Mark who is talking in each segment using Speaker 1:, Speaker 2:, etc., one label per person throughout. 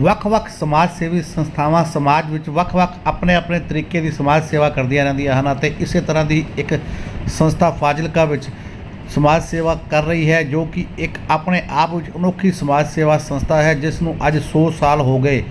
Speaker 1: ਵੱਖ-ਵੱਖ ਸਮਾਜ ਸੇਵੀ ਸੰਸਥਾਵਾਂ ਸਮਾਜ ਵਿੱਚ ਵੱਖ-ਵੱਖ ਆਪਣੇ-ਆਪਣੇ ਤਰੀਕੇ ਦੀ ਸਮਾਜ ਸੇਵਾ ਕਰਦੀਆਂ ਰਹਿੰਦੀਆਂ ਹਨ ਅਤੇ ਇਸੇ ਤਰ੍ਹਾਂ ਦੀ ਇੱਕ ਸੰਸਥਾ ਫਾਜ਼ਿਲਕਾ ਵਿੱਚ ਸਮਾਜ ਸੇਵਾ ਕਰ ਰਹੀ ਹੈ, ਜੋ ਕਿ ਇੱਕ ਆਪਣੇ ਆਪ ਵਿੱਚ ਅਨੋਖੀ ਸਮਾਜ ਸੇਵਾ ਸੰਸਥਾ ਹੈ, ਜਿਸ ਨੂੰ ਅੱਜ 100 ਸਾਲ ਹੋ ਗਏ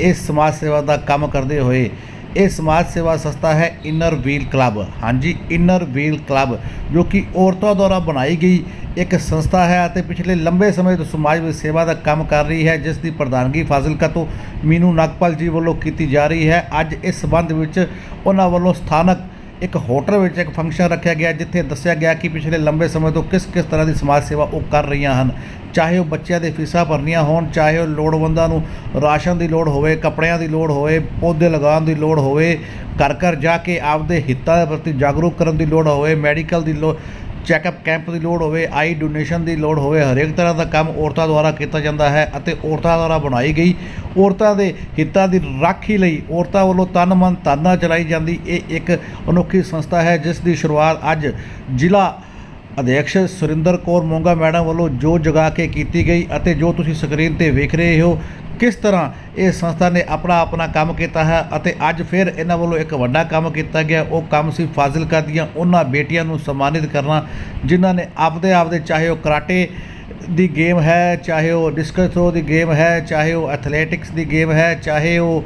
Speaker 1: ਇਸ ਸਮਾਜ ਸੇਵਾ ਦਾ ਕੰਮ ਕਰਦੇ ਹੋਏ। ਇਹ ਸਮਾਜ ਸੇਵਾ ਸੰਸਥਾ ਹੈ ਇਨਰ ਵੀਲ ਕਲੱਬ ਹਾਂਜੀ ਇਨਰ ਵੀਲ ਕਲੱਬ ਜੋ ਕਿ ਔਰਤਾਂ ਦੁਆਰਾ ਬਣਾਈ ਗਈ ਇੱਕ ਸੰਸਥਾ ਹੈ ਅਤੇ ਪਿਛਲੇ ਲੰਬੇ ਸਮੇਂ ਤੋਂ ਸਮਾਜ ਵਿੱਚ ਸੇਵਾ ਦਾ ਕੰਮ ਕਰ ਰਹੀ ਹੈ, ਜਿਸ ਦੀ ਪ੍ਰਧਾਨਗੀ ਫਾਜ਼ਿਲਕਾ ਤੋਂ ਮੀਨੂ ਨਾਗਪਾਲ ਜੀ ਵੱਲੋਂ ਕੀਤੀ ਜਾ ਰਹੀ ਹੈ। ਅੱਜ ਇਸ ਸਬੰਧ ਵਿੱਚ ਉਹਨਾਂ ਵੱਲੋਂ ਸਥਾਨਕ ਇੱਕ ਹੋਟਲ ਵਿੱਚ ਇੱਕ ਫੰਕਸ਼ਨ ਰੱਖਿਆ ਗਿਆ, ਜਿੱਥੇ ਦੱਸਿਆ ਗਿਆ ਕਿ ਪਿਛਲੇ ਲੰਬੇ ਸਮੇਂ ਤੋਂ ਕਿਸ ਕਿਸ ਤਰ੍ਹਾਂ ਦੀ ਸਮਾਜ ਸੇਵਾ ਉਹ ਕਰ ਰਹੀਆਂ ਹਨ। ਚਾਹੇ ਉਹ ਬੱਚਿਆਂ ਦੇ ਫੀਸਾਂ ਭਰਨੀਆਂ ਹੋਣ, ਚਾਹੇ ਉਹ ਲੋੜਵੰਦਾਂ ਨੂੰ ਰਾਸ਼ਨ ਦੀ ਲੋੜ ਹੋਵੇ, ਕੱਪੜਿਆਂ ਦੀ ਲੋੜ ਹੋਵੇ, ਪੌਦੇ ਲਗਾਉਣ ਦੀ ਲੋੜ ਹੋਵੇ, ਘਰ ਘਰ ਜਾ ਕੇ ਆਪਦੇ ਹਿੱਤਾਂ ਦੇ ਪ੍ਰਤੀ ਜਾਗਰੂਕ ਕਰਨ ਦੀ ਲੋੜ ਹੋਵੇ, ਮੈਡੀਕਲ ਦੀ ਲੋੜ ਚੈੱਕਅਪ ਕੈਂਪ ਦੀ ਲੋੜ ਹੋਵੇ, ਆਈ ਡੋਨੇਸ਼ਨ ਦੀ ਲੋੜ ਹੋਵੇ, ਹਰੇਕ ਤਰ੍ਹਾਂ ਦਾ ਕੰਮ ਔਰਤਾਂ ਦੁਆਰਾ ਕੀਤਾ ਜਾਂਦਾ ਹੈ ਅਤੇ ਔਰਤਾਂ ਦੁਆਰਾ ਬਣਾਈ ਗਈ। ਔਰਤਾਂ ਦੇ ਹਿੱਤਾਂ ਦੀ ਰਾਖੀ ਲਈ ਔਰਤਾਂ ਵੱਲੋਂ ਤਨ ਮਨ ਤਾਨਾ ਚਲਾਈ ਜਾਂਦੀ। ਇਹ ਇੱਕ ਅਨੋਖੀ ਸੰਸਥਾ ਹੈ, ਜਿਸ ਦੀ ਸ਼ੁਰੂਆਤ ਅੱਜ ਜ਼ਿਲ੍ਹਾ ਅਧਿਕਸ਼ ਸੁਰਿੰਦਰ ਕੌਰ ਮੋਂਗਾ ਮੈਡਮ ਵੱਲੋਂ ਜੋ ਜਗਾ ਕੇ ਕੀਤੀ ਗਈ ਅਤੇ ਜੋ ਤੁਸੀਂ ਸਕਰੀਨ ਤੇ ਵੇਖ ਰਹੇ ਹੋ ਕਿਸ ਤਰ੍ਹਾਂ ਇਹ ਸੰਸਥਾ ਨੇ ਆਪਣਾ ਆਪਣਾ ਕੰਮ ਕੀਤਾ ਹੈ ਅਤੇ ਅੱਜ ਫਿਰ ਇਹਨਾਂ ਵੱਲੋਂ ਇੱਕ ਵੱਡਾ ਕੰਮ ਕੀਤਾ ਗਿਆ। ਉਹ ਕੰਮ ਸੀ ਫਾਜ਼ਿਲਕਾ ਦੀਆਂ ਉਹਨਾਂ ਬੇਟੀਆਂ ਨੂੰ ਸਨਮਾਨਿਤ ਕਰਨਾ, ਜਿਨ੍ਹਾਂ ਨੇ ਆਪਦੇ ਆਪਦੇ ਚਾਹੇ ਉਹ ਕਰਾਟੇ ਦੀ ਗੇਮ ਹੈ, ਚਾਹੇ ਉਹ ਡਿਸਕਸ ਥਰੋ ਦੀ ਗੇਮ ਹੈ, ਚਾਹੇ ਉਹ ਐਥਲੈਟਿਕਸ ਦੀ ਗੇਮ ਹੈ, ਚਾਹੇ ਉਹ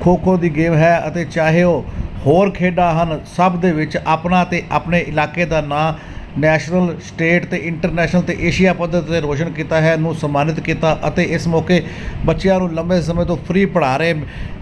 Speaker 1: ਖੋ ਖੋ ਦੀ ਗੇਮ ਹੈ ਅਤੇ ਚਾਹੇ ਉਹ ਹੋਰ ਖੇਡਾਂ ਹਨ, ਸਭ ਦੇ ਵਿੱਚ ਆਪਣਾ ਤੇ ਆਪਣੇ ਇਲਾਕੇ ਦਾ ਨਾਂ ਨੈਸ਼ਨਲ, ਸਟੇਟ ਤੇ ਇੰਟਰਨੈਸ਼ਨਲ ਤੇ ਏਸ਼ੀਆ ਪੱਧਰ ਤੇ ਰੋਸ਼ਨ ਕੀਤਾ ਹੈ, ਨੂੰ ਸਨਮਾਨਿਤ ਕੀਤਾ ਅਤੇ ਇਸ ਮੌਕੇ ਬੱਚਿਆਂ ਨੂੰ ਲੰਬੇ ਸਮੇਂ ਤੋਂ ਫ੍ਰੀ ਪੜ੍ਹਾ ਰਹੇ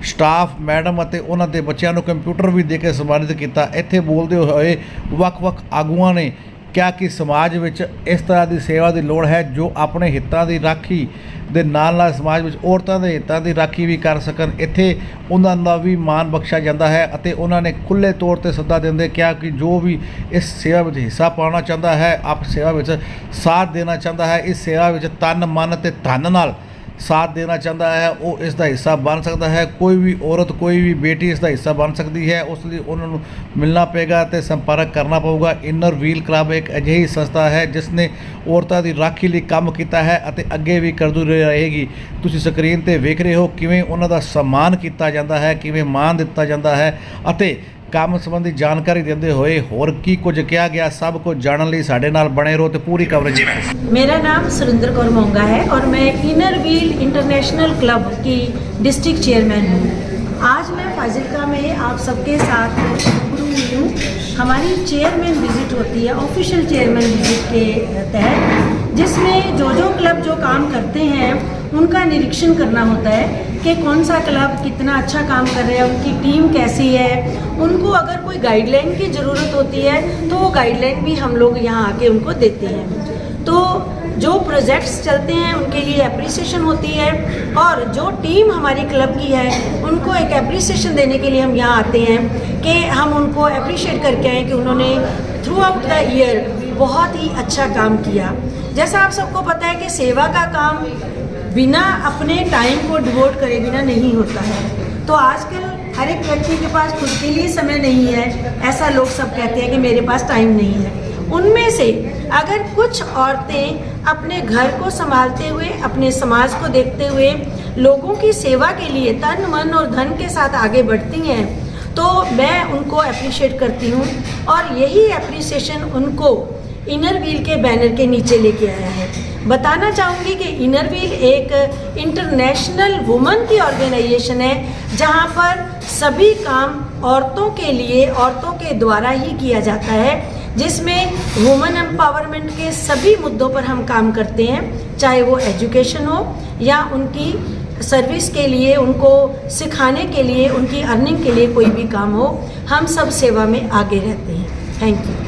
Speaker 1: ਸਟਾਫ, ਮੈਡਮ ਅਤੇ ਉਹਨਾਂ ਦੇ ਬੱਚਿਆਂ ਨੂੰ ਕੰਪਿਊਟਰ ਵੀ ਦੇ ਕੇ ਸਨਮਾਨਿਤ ਕੀਤਾ। ਇੱਥੇ ਬੋਲਦੇ ਹੋਏ ਵੱਖ-ਵੱਖ ਆਗੂਆਂ ਨੇ ਕਿਹਾ ਕਿ ਸਮਾਜ ਵਿੱਚ ਇਸ ਤਰ੍ਹਾਂ ਦੀ ਸੇਵਾ ਦੀ ਲੋੜ ਹੈ ਜੋ ਆਪਣੇ ਹਿੱਤਾਂ ਦੀ ਰਾਖੀ ਦੇ ਨਾਲ ਨਾਲ ਸਮਾਜ ਵਿੱਚ ਔਰਤਾਂ ਦੇ ਹਿੱਤਾਂ ਦੀ ਰਾਖੀ ਵੀ ਕਰ ਸਕਣ। ਇੱਥੇ ਉਹਨਾਂ ਦਾ ਵੀ ਮਾਣ ਬਖਸ਼ਿਆ ਜਾਂਦਾ ਹੈ ਅਤੇ ਉਹਨਾਂ ਨੇ ਖੁੱਲ੍ਹੇ ਤੌਰ ਤੇ ਸੱਦਾ ਦਿੰਦੇ ਕਿਹਾ ਕਿ ਜੋ ਵੀ ਇਸ ਸੇਵਾ ਵਿੱਚ ਹਿੱਸਾ ਪਾਉਣਾ ਚਾਹੁੰਦਾ ਹੈ, ਆਪ ਸੇਵਾ ਵਿੱਚ ਸਾਥ ਦੇਣਾ ਚਾਹੁੰਦਾ ਹੈ। ਇਸ ਸੇਵਾ ਵਿੱਚ ਤਨ, ਮਨ ਤੇ ਧਨ ਨਾਲ ਸਾਥ ਦੇਣਾ ਚਾਹੁੰਦਾ ਹੈ, ਉਹ ਇਸ ਦਾ ਹਿੱਸਾ ਬਣ ਸਕਦਾ ਹੈ। ਕੋਈ ਵੀ ਔਰਤ, ਕੋਈ ਵੀ ਬੇਟੀ ਇਸ ਦਾ ਹਿੱਸਾ ਬਣ ਸਕਦੀ ਹੈ। ਉਸ ਲਈ ਉਹਨਾਂ ਨੂੰ ਮਿਲਣਾ ਪਏਗਾ ਤੇ ਸੰਪਰਕ ਕਰਨਾ ਪਊਗਾ। ਇਨਰ ਵੀਲ ਕਲੱਬ ਇੱਕ ਅਜਿਹੀ ਸੰਸਥਾ ਹੈ ਜਿਸ ਨੇ ਔਰਤਾਂ ਦੀ ਰਾਖੀ ਲਈ ਕੰਮ ਕੀਤਾ ਹੈ ਅਤੇ ਅੱਗੇ ਵੀ ਕਰਦੀ ਰਹੇਗੀ। ਤੁਸੀਂ ਸਕਰੀਨ ਤੇ ਵੇਖ ਰਹੇ ਹੋ ਕਿਵੇਂ ਉਹਨਾਂ ਦਾ ਸਨਮਾਨ ਕੀਤਾ ਜਾਂਦਾ ਹੈ, ਕਿਵੇਂ ਮਾਣ ਦਿੱਤਾ ਜਾਂਦਾ ਹੈ ਅਤੇ ਕੰਮ ਸੰਬੰਧੀ ਜਾਣਕਾਰੀ ਦਿੰਦੇ ਹੋਏ ਹੋਰ ਕੀ ਕੁਝ ਕਿਹਾ ਗਿਆ ਸਭ ਕੁਝ ਜਾਣਨ ਲਈ ਸਾਡੇ ਨਾਲ ਬਣੇ ਰਹੋ ਤੇ ਪੂਰੀ ਕਵਰੇਜ
Speaker 2: मेरा नाम सुरेंद्र कौर मोंगा है और मैं इनर व्हील इंटरनेशनल क्लब की डिस्ट्रिक्ट चेयरमैन हूँ आज मैं फाजिलका में आप सबके साथ रूबरू हुई हूँ हमारी चेयरमैन विजिट होती है ऑफिशियल चेयरमैन विजिट के तहत जिसमें जो जो क्लब जो काम करते हैं उनका निरीक्षण करना होता है कि कौन सा क्लब कितना अच्छा काम कर रहा है, उनकी टीम कैसी है। उनको अगर कोई गाइडलाइन की ज़रूरत होती है तो वो गाइडलाइन भी हम लोग यहाँ आके उनको देते हैं। तो जो प्रोजेक्ट्स चलते हैं, उनके लिए अप्रिसिएशन होती है और जो टीम हमारी क्लब की है, उनको एक अप्रिसिएशन देने के लिए हम यहाँ आते हैं कि हम उनको अप्रिशिएट करके आए कि उन्होंने थ्रू आउट द ईयर बहुत ही अच्छा काम किया। जैसा आप सबको पता है कि सेवा का काम बिना अपने टाइम को डिवोट करे, बिना नहीं होता है। तो आजकल हर एक व्यक्ति के पास खुद के लिए समय नहीं है। ऐसा लोग सब कहते हैं कि मेरे पास टाइम नहीं है। उनमें से अगर कुछ औरतें अपने घर को संभालते हुए, अपने समाज को देखते हुए लोगों की सेवा के लिए तन, मन और धन के साथ आगे बढ़ती हैं तो मैं उनको अप्रिशिएट करती हूँ। और यही अप्रिसिएशन उनको इनर व्हील के बैनर के नीचे लेके आया है। बताना चाहूँगी कि इनर व्हील एक इंटरनेशनल वुमन की ऑर्गेनाइजेशन है, जहाँ पर सभी काम औरतों के लिए, औरतों के द्वारा ही किया जाता है, जिसमें वुमेन एम्पावरमेंट के सभी मुद्दों पर हम काम करते हैं, चाहे वो एजुकेशन हो, या उनकी सर्विस के लिए, उनको सिखाने के लिए, उनकी अर्निंग के लिए कोई भी काम हो, हम सब सेवा में आगे रहते हैं। Thank you